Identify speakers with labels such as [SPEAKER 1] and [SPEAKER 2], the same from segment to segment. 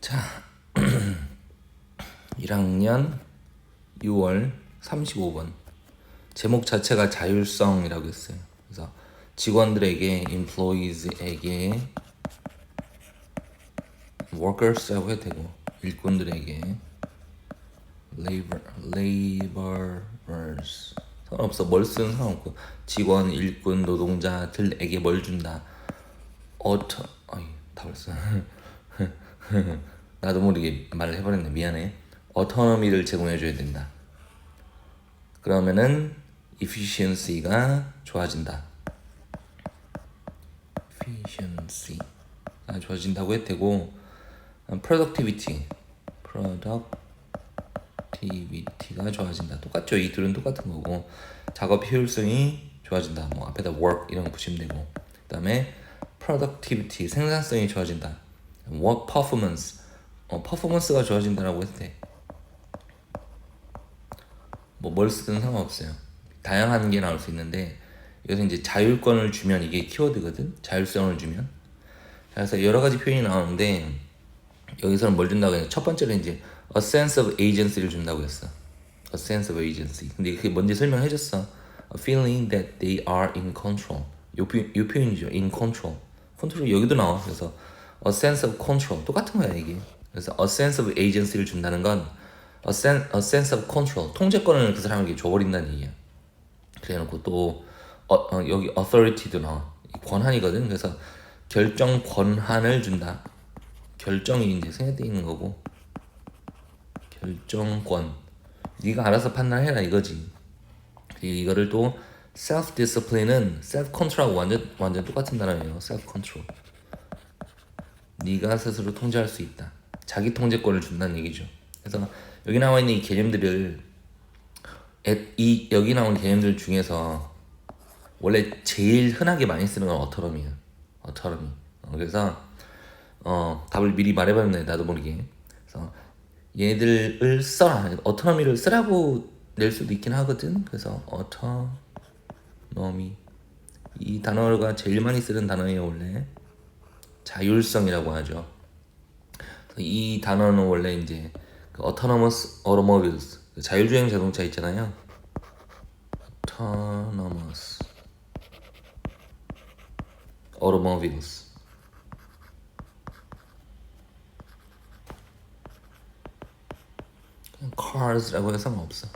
[SPEAKER 1] 자, 1학년 6월 35번 제목 자체가 자율성이라고 했어요. 그래서 직원들에게, employees에게, workers라고 해도 되고 일꾼들에게, labor, laborers 상관없어 뭘 쓰는 상관없고 직원, 일꾼, 노동자들에게 뭘 준다. 어터, 아이 다 벌써. 나도 모르게 말을 해버렸네. 미안해. 어토노미를 제공해줘야 된다. 그러면은 efficiency가 좋아진다. efficiency가 좋아진다고 했고 productivity. productivity가 좋아진다. 똑같죠. 이 둘은 똑같은 거고. 작업 효율성이 좋아진다. 뭐 앞에다 work 이런 거 붙이면 되고. 그 다음에 productivity 생산성이 좋아진다 work performance 어, 퍼포먼스가 좋아진다라고 했을 때뭐뭘 쓰든 상관없어요. 다양한 게 나올 수 있는데 여기서 이제 자율권을 주면 이게 키워드거든. 자율성을 주면. 그래서 여러 가지 표현이 나오는데 여기서는 뭘 준다고 해요? 첫 번째로 이제 a sense of agency를 준다고 했어. a sense of agency. 근데 그게 뭔지 설명해 줬어. a feeling that they are in control. 요, 표, 요 표현이죠. in control. 컨트롤 여기도 나와. 그래서 a sense of control 똑같은 거야 이게. 그래서 a sense of agency를 준다는 건 a sense, a sense of control 통제권을 그 사람에게 줘버린다는 얘기야. 그래놓고 또 어, 어, 여기 authority도 나와 권한이거든. 그래서 결정 권한을 준다. 결정이 이제 생략돼 있는 거고 결정권 네가 알아서 판단해라 이거지. 그리고 이거를 또 self discipline은 self control하고 완전 완전 똑같은 단어예요. self control. 네가 스스로 통제할 수 있다. 자기 통제권을 준다는 얘기죠. 그래서 여기 나와 있는 이 개념들을 에- 이 여기 나온 개념들 중에서 원래 제일 흔하게 많이 쓰는 건 어터럼이에요. 어터럼이. 어, 그래서 어 답을 미리 말해봤는데 나도 모르게. 그래서 얘들을 써라. 어터너미를 쓰라고 낼 수도 있긴 하거든. 그래서 어터너미 이 단어가 제일 많이 쓰는 단어예요 원래. 자율성이라고 하죠. 이 단어는 원래 이제 그 autonomous automobiles 그 자율주행 자동차 있잖아요. autonomous automobiles cars라고 해서 상관없어.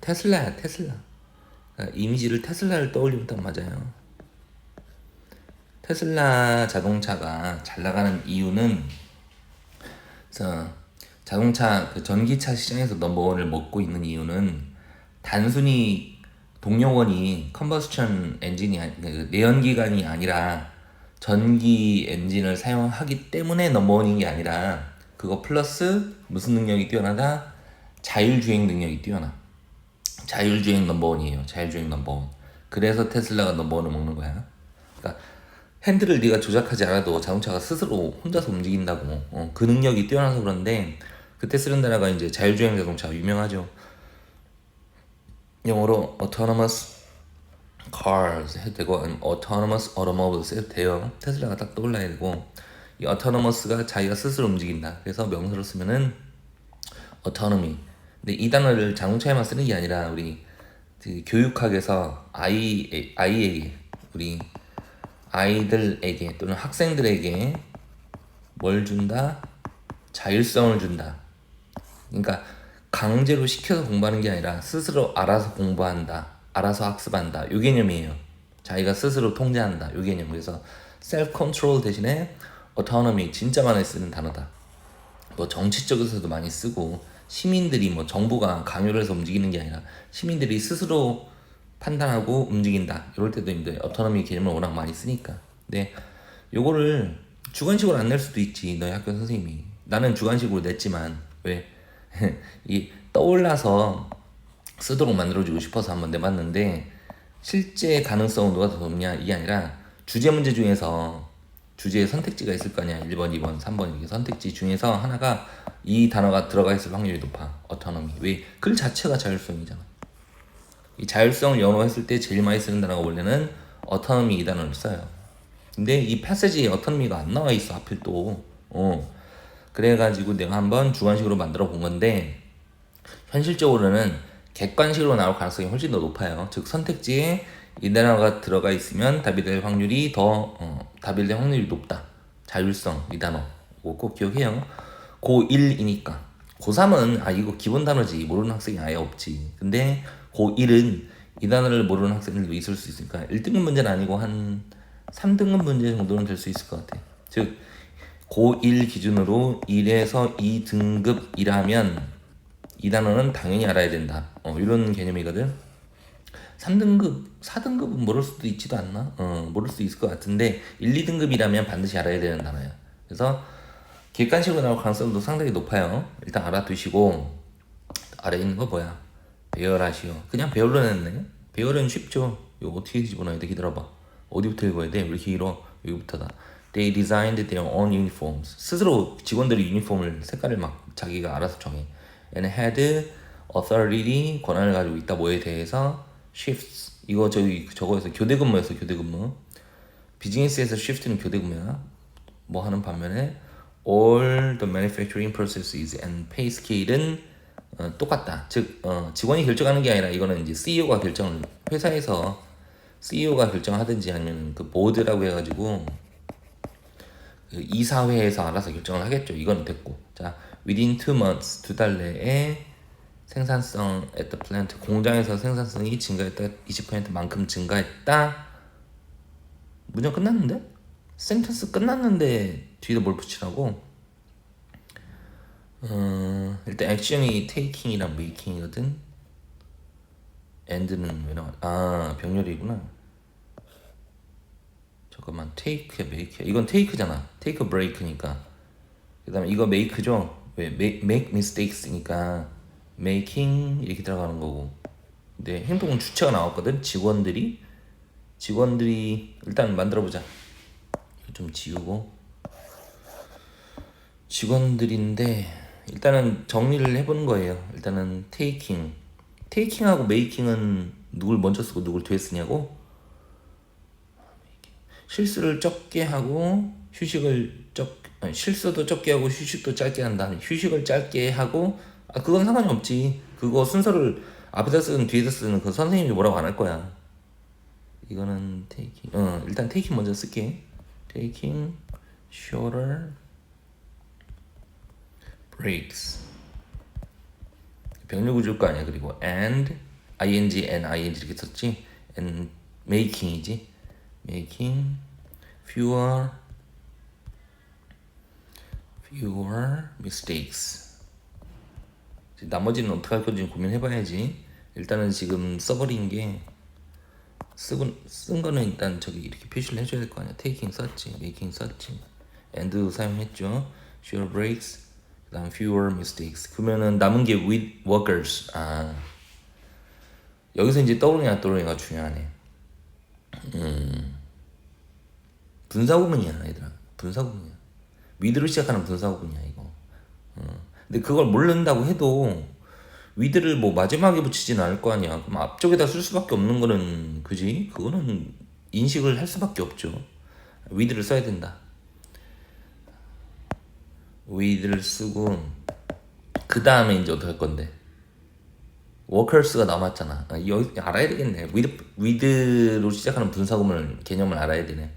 [SPEAKER 1] 테슬라야 테슬라. 그러니까 이미지를 테슬라를 떠올리면 딱 맞아요. 테슬라 자동차가 잘 나가는 이유는 자동차 그 전기차 시장에서 넘버원을 먹고 있는 이유는 단순히 동력원이 컨버스천 엔진이 그 내연기관이 아니라 전기 엔진을 사용하기 때문에 넘버원인 게 아니라 그거 플러스 무슨 능력이 뛰어나다? 자율주행 능력이 뛰어나. 자율주행 넘버원이에요. 자율주행 넘버원. 그래서 테슬라가 넘버원을 먹는 거야. 그러니까 핸들을 네가 조작하지 않아도 자동차가 스스로 혼자서 움직인다고. 어, 그 능력이 뛰어나서 그런데 쓰는 단어가 이제 자율주행 자동차 유명하죠. 영어로 autonomous cars 해도 되고 autonomous automobiles 해도 돼요. 테슬라가 딱 떠올라야 되고 이 autonomous가 자기가 스스로 움직인다. 그래서 명사로 쓰면은 autonomy. 근데 이 단어를 자동차에만 쓰는 게 아니라 우리 그 교육학에서 아이 아이에게 우리 아이들에게 또는 학생들에게 뭘 준다? 자율성을 준다. 그러니까 강제로 시켜서 공부하는 게 아니라 스스로 알아서 공부한다. 알아서 학습한다. 요 개념이에요. 자기가 스스로 통제한다. 요 개념. 그래서 self control 대신에 autonomy 진짜 많이 쓰는 단어다. 뭐 정치적에서도 많이 쓰고 시민들이 뭐 정부가 강요를 해서 움직이는 게 아니라 시민들이 스스로 판단하고 움직인다. 이럴 때도 이제 어토노미 개념을 워낙 많이 쓰니까. 근데 요거를 주관식으로 안 낼 수도 있지. 너희 학교 선생님이. 나는 주관식으로 냈지만 왜? 이 떠올라서 쓰도록 만들어주고 싶어서 한번 내봤는데 실제 가능성은 누가 더 높냐 이게 아니라 주제 문제 중에서 주제에 선택지가 있을 거 아니야 1번 2번 3번 이렇게 선택지 중에서 하나가 이 단어가 들어가 있을 확률이 높아 어토노미 왜? 글 자체가 자율성이잖아 이 자율성을 연호했을 때 제일 많이 쓰는 단어가 원래는 어토노미 이 단어를 써요 근데 이 패세지에 어토미가 안 나와 있어 하필 또. 어. 그래가지고 내가 한번 주관식으로 만들어 본 건데 현실적으로는 객관식으로 나올 가능성이 훨씬 더 높아요. 즉 선택지에 이 단어가 들어가 있으면 답이 될 확률이 더 어, 답이 될 확률이 높다. 자율성 이 단어 꼭 기억해요. 고1이니까 고3은 아 이거 기본 단어지 모르는 학생이 아예 없지. 근데 고1은 이 단어를 모르는 학생들도 있을 수 있으니까 1등급 문제는 아니고 한 3등급 문제 정도는 될 수 있을 것 같아. 즉 고1 기준으로 1에서 2등급이라면 이 단어는 당연히 알아야 된다. 어, 이런 개념이거든. 3등급, 4등급은 모를 수도 있지도 않나? 어, 모를 수 있을 것 같은데 1, 2등급이라면 반드시 알아야 되는 단어야. 그래서 객관식으로 나올 가능성도 상당히 높아요. 일단 알아두시고 아래 있는 거 뭐야? 배열하시오. 그냥 배열로 냈네. 배열은 쉽죠. 이거 어떻게 집어넣어야 돼? 기다려봐. 어디부터 읽어야 돼? 왜 이렇게 길어? 여기부터다. They designed their own uniforms. 스스로 직원들이 유니폼을 색깔을 막 자기가 알아서 정해. And had authority 권한을 가지고 있다 뭐에 대해서 shifts 이거 저기 저거에서 교대 근무에서 교대 근무. 비즈니스에서 shift는 교대 근무야. 뭐 하는 반면에 all the manufacturing processes and pay scale은 어, 똑같다. 즉 어, 직원이 결정하는 게 아니라 이거는 이제 CEO가 결정을 회사에서 CEO가 결정하든지 아니면 그 보드라고 해가지고 그 이사회에서 알아서 결정을 하겠죠. 이거는 됐고. 자, within two months 두 달 내에 생산성 at the plant 공장에서 생산성이 증가했다 20%만큼 증가했다. 문장 끝났는데? 센텐스 끝났는데 뒤에다 뭘 붙이라고? 어, 일단 액션이 taking이랑 making이거든. and는 왜 나와? 아 병렬이구나. 잠깐만 take make야. 이건 take a break니까. 그다음에 이거 make죠. 왜 make, make mistakes니까 making 이렇게 들어가는 거고. 근데 행동 주체가 나왔거든. 직원들이 직원들이 일단 만들어 보자. 좀 지우고 직원들인데 일단은 정리를 해보는 거예요. 일단은 taking, taking하고 making은 누굴 먼저 쓰고 누굴 뒤에 쓰냐고? 실수를 적게 하고 휴식을 적 아니, 실수도 적게 하고 휴식도 짧게 한다. 휴식을 짧게 하고 아 그건 상관이 없지. 그거 순서를 앞에다 쓰든 뒤에다 쓰든 그 선생님이 뭐라고 안 할 거야. 이거는 taking. 어 일단 taking 먼저 쓸게. taking shorter breaks. 병렬 구조일 거 아니야. 그리고 and ing and ing 이렇게 썼지. and making이지. making fewer fewer mistakes. 이제 나머지는 어떻게 할 건지 고민해 봐야지. 일단은 지금 써버린 게 쓰고 쓴 거는 일단 저기 이렇게 표시를 해줘야 될 거 아니야. taking 썼지, making 썼지, and 사용했죠. fewer breaks, 그다음 fewer mistakes. 그러면은 남은 게 with workers. 아 여기서 이제 떠오르냐 떠오르냐가 중요하네. 음 분사구문이야 얘들아. 분사구문이야. with로 시작하는 분사구문이야 이거. 어. 근데 그걸 모른다고 해도 위드를 뭐 마지막에 붙이진 않을 거 아니야. 그럼 앞쪽에다 쓸 수밖에 없는 거는 그지? 그거는 인식을 할 수밖에 없죠. 위드를 써야 된다. 위드를 쓰고 그 다음에 이제 어떻게 할 건데? 워커스가 남았잖아. 아, 여기 알아야 되겠네. 위드 위드로 시작하는 분사구문 개념을 알아야 되네.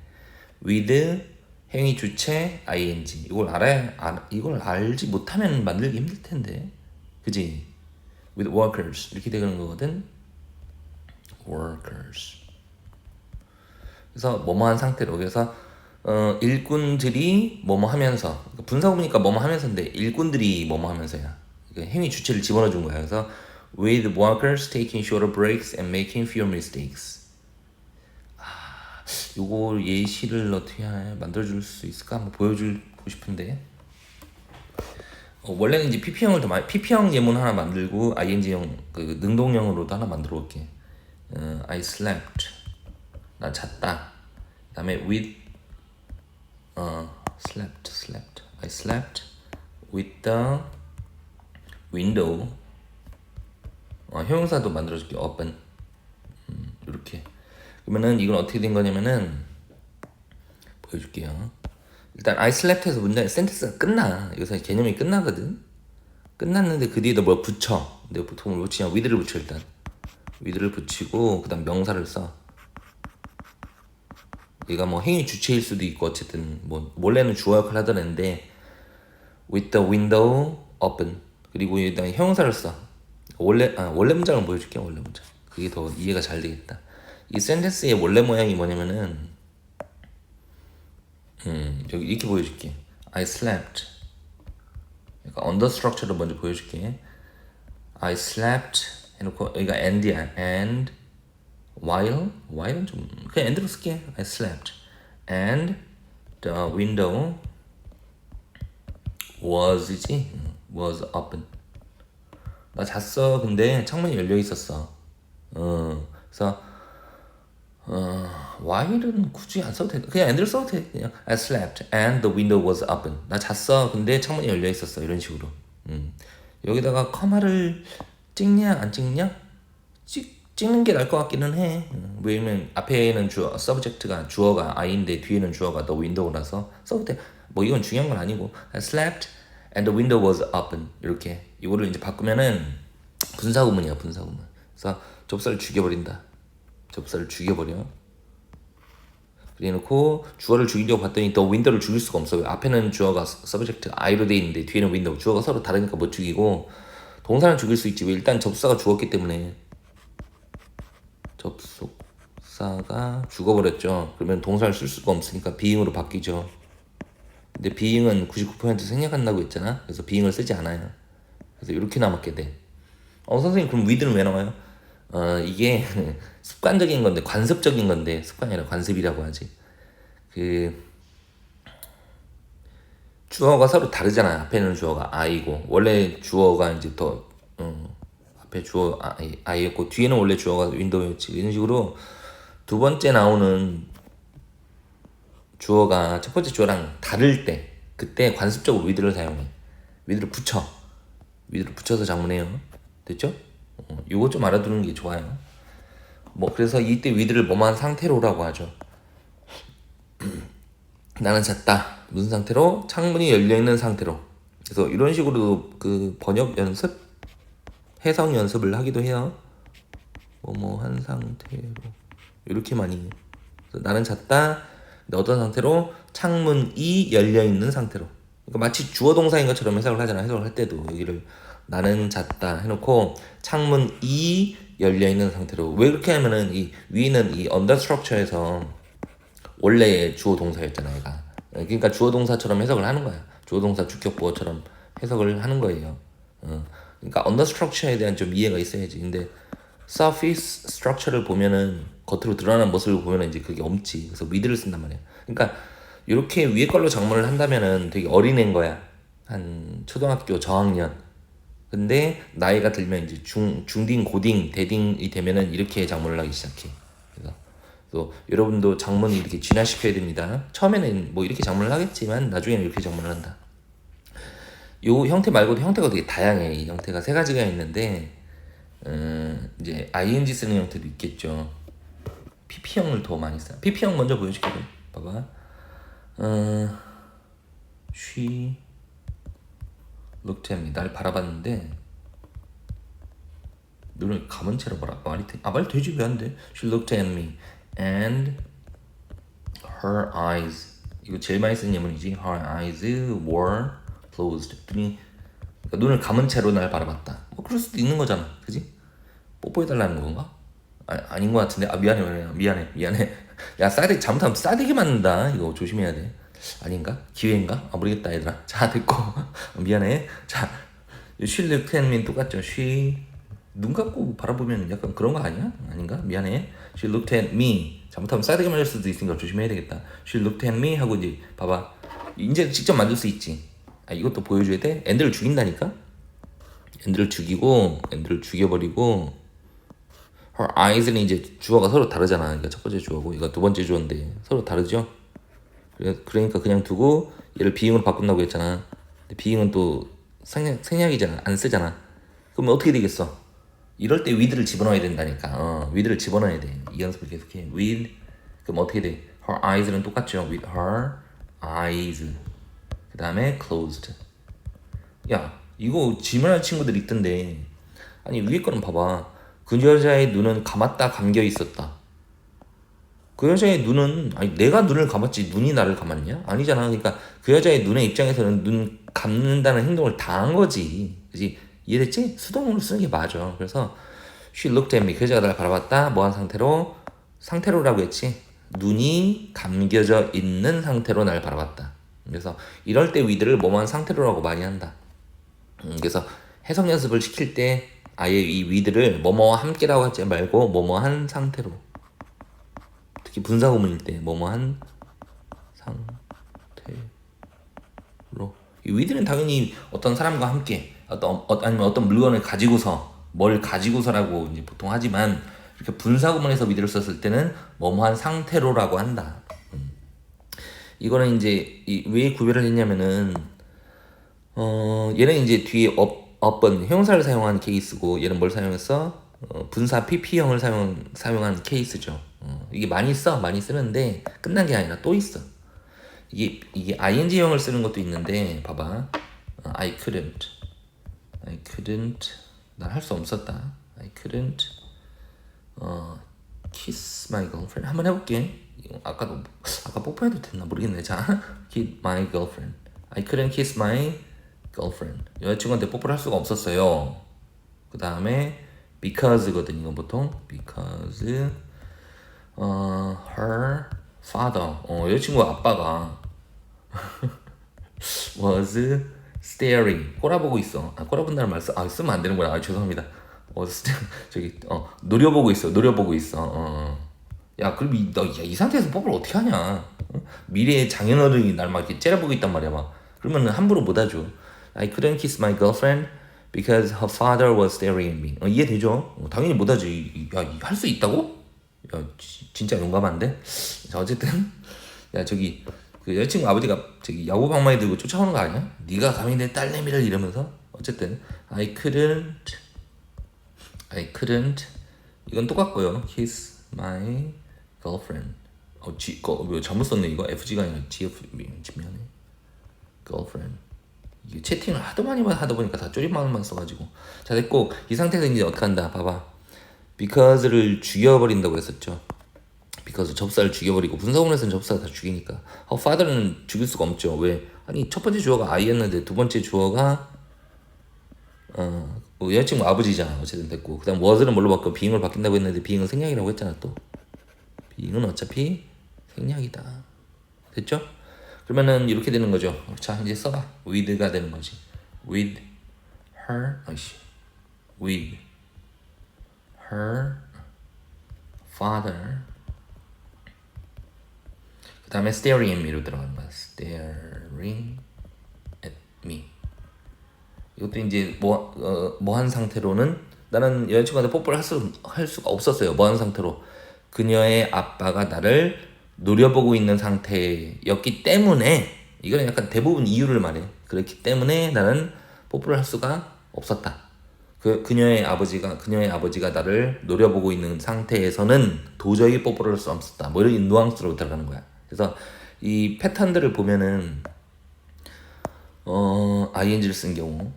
[SPEAKER 1] 위드 행위 주체 ing 이걸 알아야 알, 이걸 알지 못하면 만들기 힘들 텐데. 그지? with workers 이렇게 되는 거거든. workers. 그래서 뭐뭐한 상태로 그래서 어, 일꾼들이 뭐뭐 하면서 그러니까 분사구니까 뭐뭐 하면서인데 일꾼들이 뭐뭐 하면서야 그러니까 행위 주체를 집어넣어 준 거야. 그래서 with workers taking shorter breaks and making fewer mistakes. 아, 요거 예시를 어떻게 만들어 줄 수 있을까? 한번 보여주고 싶은데. 어, 원래는 이제 PP형을 더 많이 PP형 예문 하나 만들고 ING형 그 능동형으로도 하나 만들어 볼게. 어, I slept. 나 잤다. 그 다음에 with 어 slept slept. I slept with the window. 어, 형용사도 만들어 줄게. open. 음, 이렇게. 그러면은 이건 어떻게 된 거냐면은 보여줄게요. 일단 I slept에서 문장 센텐스가 끝나. 여기서 개념이 끝나거든. 끝났는데 그 뒤에다 뭘 붙여. 근데 보통 뭘 붙이냐? with를 붙여 일단. with를 붙이고 그다음 명사를 써. 얘가 뭐 행위 주체일 수도 있고 어쨌든 뭐 원래는 주어 역할 하던 애인데 with the window open 그리고 여기다 형용사를 써. 원래 아 원래 문장을 보여줄게 원래 문장. 그게 더 이해가 잘 되겠다. 이 센텐스의 원래 모양이 뭐냐면은 음 여기 이렇게 보여줄게. I slept. 그러니까 under structure를 먼저 보여줄게. I slept 해놓고 여기가 and야 and while while은 좀 그냥 and로 쓸게. I slept and the window was이지 음, was open. 나 잤어. 근데 창문이 열려 있었어. 어 그래서 어, while은 굳이 안 써도 돼. 그냥 and를 써도 돼. 그냥 I slept and the window was open. 나 잤어. 근데 창문이 열려 있었어. 이런 식으로. 음. 여기다가 커마를 찍냐 안 찍냐? 찍 찍는 게 나을 것 같기는 해. 음, 왜냐면 앞에는 주어 subject가 주어가 I인데 뒤에는 주어가 the window라서 써도 돼. 뭐 이건 중요한 건 아니고 I slept and the window was open 이렇게 이거를 이제 바꾸면은 분사구문이야 분사구문. 그래서 접사를 죽여버린다. 접사를 죽여버려. 그래놓고 주어를 죽이려고 봤더니 또 윈도우를 죽일 수가 없어. 왜? 앞에는 주어가 subject I로 돼 있는데 뒤에는 윈도우. 주어가 서로 다르니까 못 죽이고 동사는 죽일 수 있지. 왜? 일단 접사가 죽었기 때문에 접속사가 죽어버렸죠. 그러면 동사를 쓸 수가 없으니까 비잉으로 바뀌죠. 근데 비잉은 99% 생략한다고 했잖아. 그래서 비잉을 쓰지 않아요. 그래서 이렇게 남았게 돼. 어 선생님 그럼 위드는 왜 나와요? 어 이게 습관적인 건데 관습적인 건데 습관이 아니라 관습이라고 하지. 그 주어가 서로 다르잖아요. 앞에는 주어가 I고 원래 주어가 이제 더 어, 앞에 주어 I였고 뒤에는 원래 주어가 윈도우였지. 이런 식으로 두 번째 나오는 주어가 첫 번째 주어랑 다를 때 그때 관습적으로 위드를 사용해. 위드를 붙여. 위드를 붙여서 장문해요. 됐죠? 어, 요거 좀 알아두는 게 좋아요. 뭐 그래서 이때 위드를 뭐만 상태로라고 하죠. 나는 잤다. 무슨 상태로? 창문이 열려 있는 상태로. 그래서 이런 식으로 그 번역 연습, 해석 연습을 하기도 해요. 뭐뭐 한 상태로 이렇게 많이. 나는 잤다. 어떤 상태로? 창문이 열려 있는 상태로. 그러니까 마치 주어 동사인 것처럼 해석을 하잖아. 해석을 할 때도 여기를 나는 잤다 해놓고 창문이 열려 있는 상태로. 왜 그렇게 하면은 이 위는 이 언더 스트럭처에서 원래 주어 동사였잖아, 얘가. 그러니까 주어 동사처럼 해석을 하는 거야. 주어 동사 주격 보어처럼 해석을 하는 거예요. 어. 그러니까 언더 스트럭처에 대한 좀 이해가 있어야지. 근데 surface structure를 보면은 겉으로 드러나는 모습을 보면은 이제 그게 없지. 그래서 위드를 쓴단 말이야. 그러니까 이렇게 위에 걸로 작문을 한다면은 되게 어린애인 거야. 한 초등학교 저학년. 근데 나이가 들면 이제 중 중딩, 고딩, 대딩이 되면은 이렇게 작문을 하기 시작해. 그래서 또 여러분도 작문을 이렇게 진화시켜야 됩니다. 처음에는 뭐 이렇게 작문을 하겠지만 나중에는 이렇게 작문을 한다. 요 형태 말고도 형태가 되게 다양해. 이 형태가 세 가지가 있는데 음, 이제 ing 쓰는 형태도 있겠죠. pp형을 더 많이 써. pp형 먼저 보여줄게. 봐봐. 어, she looked at me. 날 바라봤는데 눈을 감은 채로 봐라. 말이 돼. 아, 말 되지 왜 안 돼? She looked at me and her eyes. 이거 제일 많이 쓰는 예문이지. Her eyes were closed. 눈이 그러니까 눈을 감은 채로 날 바라봤다. 뭐 그럴 수도 있는 거잖아. 그지? 뽀뽀해달라는 건가? 아, 아닌 것 같은데. 아 미안해 미안해 미안해 미안해. 야 싸대 잘못하면 싸대기 맞는다. 이거 조심해야 돼. 아닌가? 기회인가? 아 모르겠다 얘들아. 자 됐고 미안해. 자 at me 똑같죠. she 눈 감고 바라보면 약간 그런 거 아니야? 아닌가? 미안해. She looked at me. 잘못하면 싸대기 맞을 수도 있으니까 조심해야 되겠다. She looked at me 하고 이제 봐봐. 이제 직접 만들 수 있지. 아 이것도 보여줘야 돼? 엔드를 죽인다니까? 엔드를 죽이고 엔드를 죽여버리고 her eyes는 이제 주어가 서로 다르잖아. 그러니까 첫 번째 주어고 이거 두 번째 주어인데 서로 다르죠? 그러니까 그냥 두고 얘를 비잉으로 바꾼다고 했잖아. 근데 비잉은 또 생략, 생략이잖아. 안 쓰잖아. 그러면 어떻게 되겠어? 이럴 때 위드를 집어넣어야 된다니까. 어, 위드를 집어넣어야 돼. 이 연습을 계속해. with 그럼 어떻게 돼? her eyes는 똑같죠. with her eyes. 그 다음에 closed. 야, 이거 질문하는 친구들 있던데. 아니, 위에 거는 봐봐. 그 여자의 눈은 감았다 감겨 있었다. 그 여자의 눈은 아니 내가 눈을 감았지 눈이 나를 감았냐? 아니잖아. 그러니까 그 여자의 눈의 입장에서는 눈 감는다는 행동을 다한 거지. 그지? 이해됐지? 수동으로 쓰는 게 맞아. 그래서 she looked at me. 그 여자가 나를 바라봤다. 뭐한 상태로? 상태로라고 했지. 눈이 감겨져 있는 상태로 날 바라봤다. 그래서 이럴 때 위드를 뭐만 상태로라고 많이 한다. 음, 그래서 해석 연습을 시킬 때 아예 이 위드를 뭐뭐와 함께라고 하지 말고 뭐뭐한 상태로 특히 분사구문일 때 뭐뭐한 상태로 이 위드는 당연히 어떤 사람과 함께 어떤 어, 아니면 어떤 물건을 가지고서 뭘 가지고서라고 이제 보통 하지만 이렇게 분사구문에서 위드를 썼을 때는 뭐뭐한 상태로라고 한다. 음. 이거는 이제 이 왜 구별을 했냐면은 어 얘는 이제 뒤에 업 업은 형사를 사용한 케이스고 얘는 뭘 사용했어? 어, 분사 PP형을 사용 사용한 케이스죠. 어, 이게 많이 써 많이 쓰는데 끝난 게 아니라 또 있어. 이게 이게 ing형을 쓰는 것도 있는데 봐봐. 어, I couldn't, I couldn't. 난 할 수 없었다. I couldn't. 어 kiss my girlfriend 한번 해볼게. 아까도 아까 뽀뽀해도 됐나 모르겠네. 자, kiss my girlfriend. I couldn't kiss my girlfriend. 여자친구한테 뽀뽀를 할 수가 없었어요. 그 다음에 because거든 이건 보통 because 어 her father 어 여자친구 아빠가 was staring 꼬라보고 있어. 아 꼬라본다는 말 써. 아 쓰면 안 되는 거야. 아 죄송합니다. 어 저기 어 노려보고 있어. 노려보고 있어. 어. 야 그럼 이, 너, 야, 이 상태에서 뽀뽀를 어떻게 하냐? 어? 미래의 장인어른이 날 막 이렇게 째려보고 있단 말이야 막. 그러면 함부로 못 하죠. I couldn't kiss my girlfriend because her father was staring at me. 어, 이해되죠? 어, 당연히 못 하지. 야, 할 수 있다고? 야, 지, 진짜 용감한데? 자, 어쨌든 야, 저기 그 여자친구 아버지가 저기 야구 방망이 들고 쫓아오는 거 아니야? 네가 감히 내 딸내미를 이러면서 어쨌든 I couldn't I couldn't 이건 똑같고요. kiss my girlfriend. 어, G, 거, 왜 잘못 썼네 이거? FG가 아니라 GF 미안해. girlfriend. 이게 채팅을 하도 많이 하다 보니까 다 줄임말만 써가지고. 자 됐고 이 상태에서 이제 어떻게 한다? 봐봐. Because를 죽여버린다고 했었죠. Because 접사를 죽여버리고 분사구문에서는 접사가 다 죽이니까. 어, father는 죽일 수가 없죠. 왜? 아니 첫 번째 주어가 I였는데 두 번째 주어가 어뭐 여자친구 아버지잖아. 어쨌든 됐고. 그 다음 was는 뭘로 바꿔? being을 바뀐다고 했는데 being은 생략이라고 했잖아 또 being은 어차피 생략이다 됐죠? 그러면은 이렇게 되는 거죠. 자 이제 써봐. with가 되는 거지. with her 아이씨 with her father 그 다음에 staring at me로 들어가는 거야. staring at me 이것도 이제 뭐 어, 뭐한 상태로는 나는 여자친구한테 뽀뽀를 할, 수, 할 수가 없었어요. 뭐한 상태로 그녀의 아빠가 나를 노려보고 있는 상태였기 때문에 이거는 약간 대부분 이유를 말해. 그렇기 때문에 나는 뽀뽀를 할 수가 없었다. 그 그녀의 아버지가 그녀의 아버지가 나를 노려보고 있는 상태에서는 도저히 뽀뽀를 할 수 없었다. 뭐 이런 누앙스로 들어가는 거야. 그래서 이 패턴들을 보면은 어 ing를 쓴 경우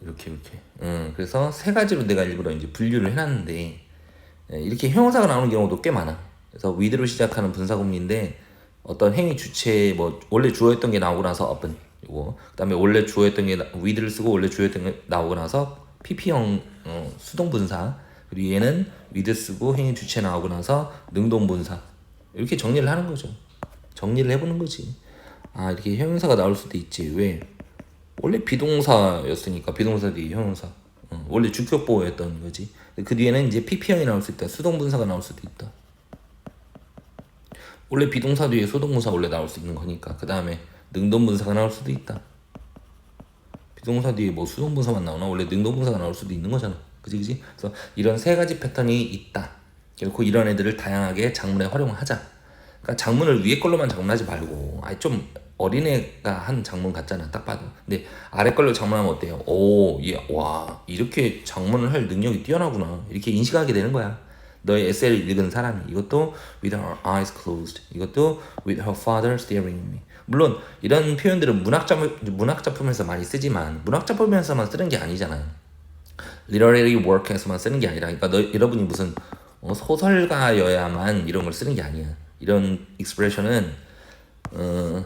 [SPEAKER 1] 이렇게 이렇게. 음, 그래서 세 가지로 내가 일부러 이제 분류를 해놨는데 예, 이렇게 형용사가 나오는 경우도 꽤 많아. 그래서 with로 시작하는 분사구문인데 어떤 행위 주체 뭐 원래 주어였던 게 나오고 나서 up은 이거 그다음에 원래 주어였던 게 with를 쓰고 원래 주어였던 게 나오고 나서 pp형 어, 수동 분사 그리고 얘는 with 쓰고 행위 주체 나오고 나서 능동 분사 이렇게 정리를 하는 거죠. 정리를 해보는 거지. 아 이렇게 형용사가 나올 수도 있지 왜? 원래 비동사였으니까 비동사 뒤에 형용사. 어, 원래 주격보호였던 거지. 그 뒤에는 이제 pp형이 나올 수 있다. 수동 분사가 나올 수도 있다. 원래 비동사 뒤에 수동분사 원래 나올 수 있는 거니까 그 다음에 능동분사가 나올 수도 있다. 비동사 뒤에 뭐 수동분사만 나오나 원래 능동분사가 나올 수도 있는 거잖아. 그지 그지? 그래서 이런 세 가지 패턴이 있다. 결코 이런 애들을 다양하게 장문에 활용하자. 그러니까 장문을 위에 걸로만 장문하지 말고 아니 좀 어린애가 한 장문 같잖아 딱 봐도. 근데 아래 걸로 장문하면 어때요? 오, 얘, 와 이렇게 장문을 할 능력이 뛰어나구나. 이렇게 인식하게 되는 거야. 너의 에세이를 읽은 사람이. 이것도 with her eyes closed. 이것도 with her father staring at me. 물론 이런 표현들은 문학 작품 문학 작품에서 많이 쓰지만 문학 작품에서만 쓰는 게 아니잖아요 literary work에서만 쓰는 게 아니라. 그러니까 너 여러분이 무슨 어, 소설가여야만 이런 걸 쓰는 게 아니야. 이런 expression은 어,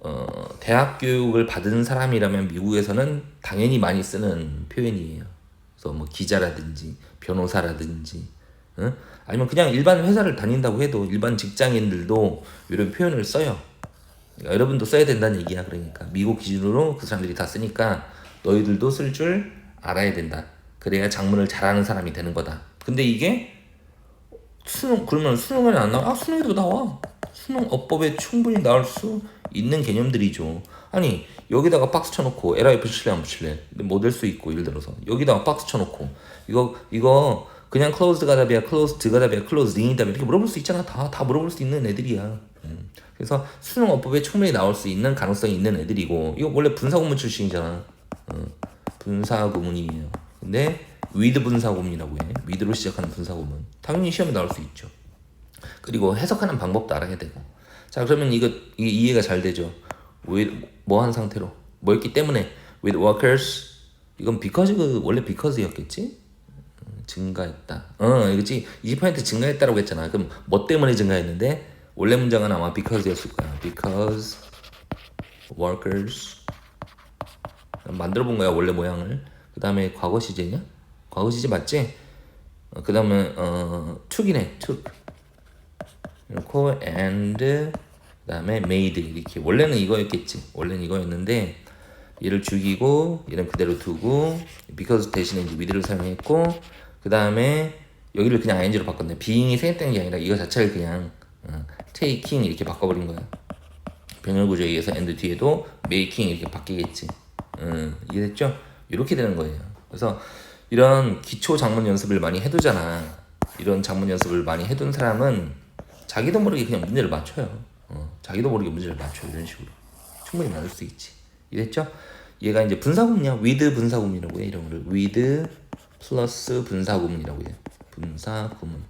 [SPEAKER 1] 어, 대학 교육을 받은 사람이라면 미국에서는 당연히 많이 쓰는 표현이에요. 그래서 뭐 기자라든지 변호사라든지 응? 아니면 그냥 일반 회사를 다닌다고 해도 일반 직장인들도 이런 표현을 써요. 그러니까 여러분도 써야 된다는 얘기야. 그러니까 미국 기준으로 그 사람들이 다 쓰니까 너희들도 쓸 줄 알아야 된다. 그래야 작문을 잘하는 사람이 되는 거다. 근데 이게 수능 그러면 수능에는 안 나와? 아 수능에도 나와. 수능 어법에 충분히 나올 수 있는 개념들이죠. 아니 여기다가 박스 쳐놓고 LI 붙일래 안 붙일래? 못될 수 있고 예를 들어서 여기다가 박스 쳐놓고 이거 이거 그냥 closed가 답이야, closed가 답이야, closeding이 답이야 이렇게 물어볼 수 있잖아. 다다 물어볼 수 있는 애들이야. 음. 그래서 수능 어법에 충분히 나올 수 있는 가능성이 있는 애들이고 이거 원래 분사구문 출신이잖아. 어, 분사구문이에요. 근데 with 분사구문이라고 해. with로 시작하는 분사구문. 당연히 시험에 나올 수 있죠. 그리고 해석하는 방법도 알아야 되고. 자 그러면 이거 이해가 잘 되죠. with 뭐 한 상태로 뭐였기 때문에 with workers 이건 because 그 원래 because였겠지? 음, 증가했다. 어, 그렇지. 20% 증가했다라고 했잖아. 그럼 뭐 때문에 증가했는데 원래 문장은 아마 because였을 거야. because workers 만들어 본 거야 원래 모양을. 그 다음에 과거 시제냐? 과거 시제 맞지? 어, 그 다음에 어 took이네. took. 그리고 and 그다음에 made 이렇게 원래는 이거였겠지. 원래는 이거였는데 얘를 죽이고 얘는 그대로 두고 because 대신에 이제 with를 사용했고 그다음에 여기를 그냥 ing로 바꿨네. being이 생겼다는 게 아니라 이거 자체를 그냥 어, taking 이렇게 바꿔버린 거야. 병렬 구조에 의해서 and 뒤에도 making 이렇게 바뀌겠지. 음, 이해됐죠? 이렇게 되는 거예요. 그래서 이런 기초 작문 연습을 많이 해두잖아. 이런 작문 연습을 많이 해둔 사람은 자기도 모르게 그냥 문제를 맞춰요. 어, 자기도 모르게 문제를 맞춰 이런 식으로. 충분히 맞을 수 있지. 이랬죠? 얘가 이제 분사구문이야. with 분사구문이라고 해 이런 거를. with 플러스 분사구문이라고 해. 분사구문.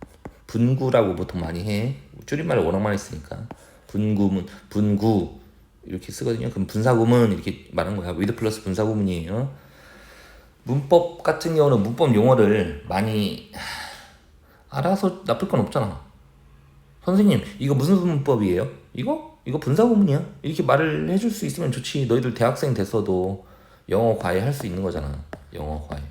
[SPEAKER 1] 분구라고 보통 많이 해. 줄임말을 워낙 많이 쓰니까. 분구문 분구. 이렇게 쓰거든요. 그럼 분사구문 이렇게 말한 거야. with 플러스 분사구문이에요. 문법 같은 경우는 문법 용어를 많이 알아서 나쁠 건 없잖아 선생님 이거 무슨 문법이에요? 이거? 이거 분사구문이야? 이렇게 말을 해줄 수 있으면 좋지 너희들 대학생 됐어도 영어 과외 할 수 있는 거잖아 영어 과외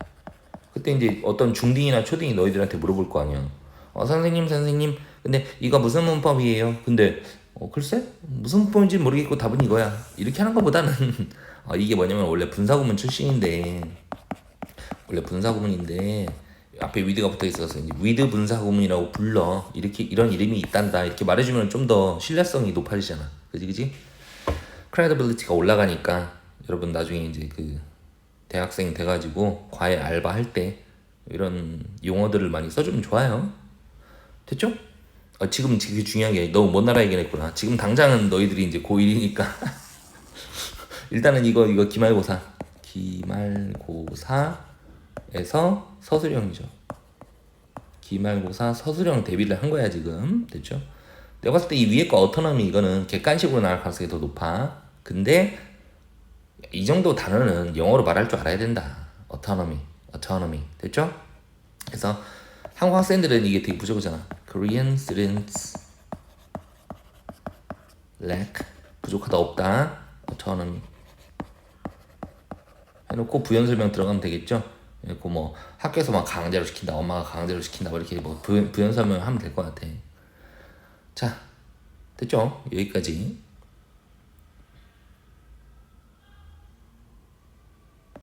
[SPEAKER 1] 그때 이제 어떤 중딩이나 초딩이 너희들한테 물어볼 거 아니야 어 선생님 선생님 근데 이거 무슨 문법이에요? 근데 어 글쎄 무슨 문법인지 모르겠고 답은 이거야 이렇게 하는 것보다는 어, 이게 뭐냐면 원래 분사구문 출신인데 원래 분사구문인데 앞에 위드가 붙어 있어서 이제 위드 분사 구문이라고 불러. 이렇게 이런 이름이 있단다. 이렇게 말해주면 좀 더 신뢰성이 높아지잖아. 그지 그지? 크레디빌리티가 올라가니까 여러분 나중에 이제 그 대학생 돼가지고 과외 알바 할 때 이런 용어들을 많이 써주면 좋아요. 됐죠? 어, 지금 그게 중요한 게 너무 먼 나라 얘기했구나. 지금 당장은 너희들이 이제 고1이니까. 일단은 이거 이거 기말고사. 기말고사 에서 서술형이죠. 기말고사 서술형 대비를 한 거야 지금. 됐죠? 내가 봤을 때 이 위에 거 어토너미 이거는 객관식으로 나올 가능성이 더 높아. 근데 이 정도 단어는 영어로 말할 줄 알아야 된다. 어토너미 됐죠? 그래서 한국 학생들은 이게 되게 부족하잖아. Korean students lack 부족하다 없다. autonomy 해놓고 부연 설명 들어가면 되겠죠? 그리고 뭐 학교에서 막 강제로 시킨다 엄마가 강제로 시킨다 뭐 이렇게 뭐 부연, 부연 설명 하면 될 것 같아 자 됐죠? 여기까지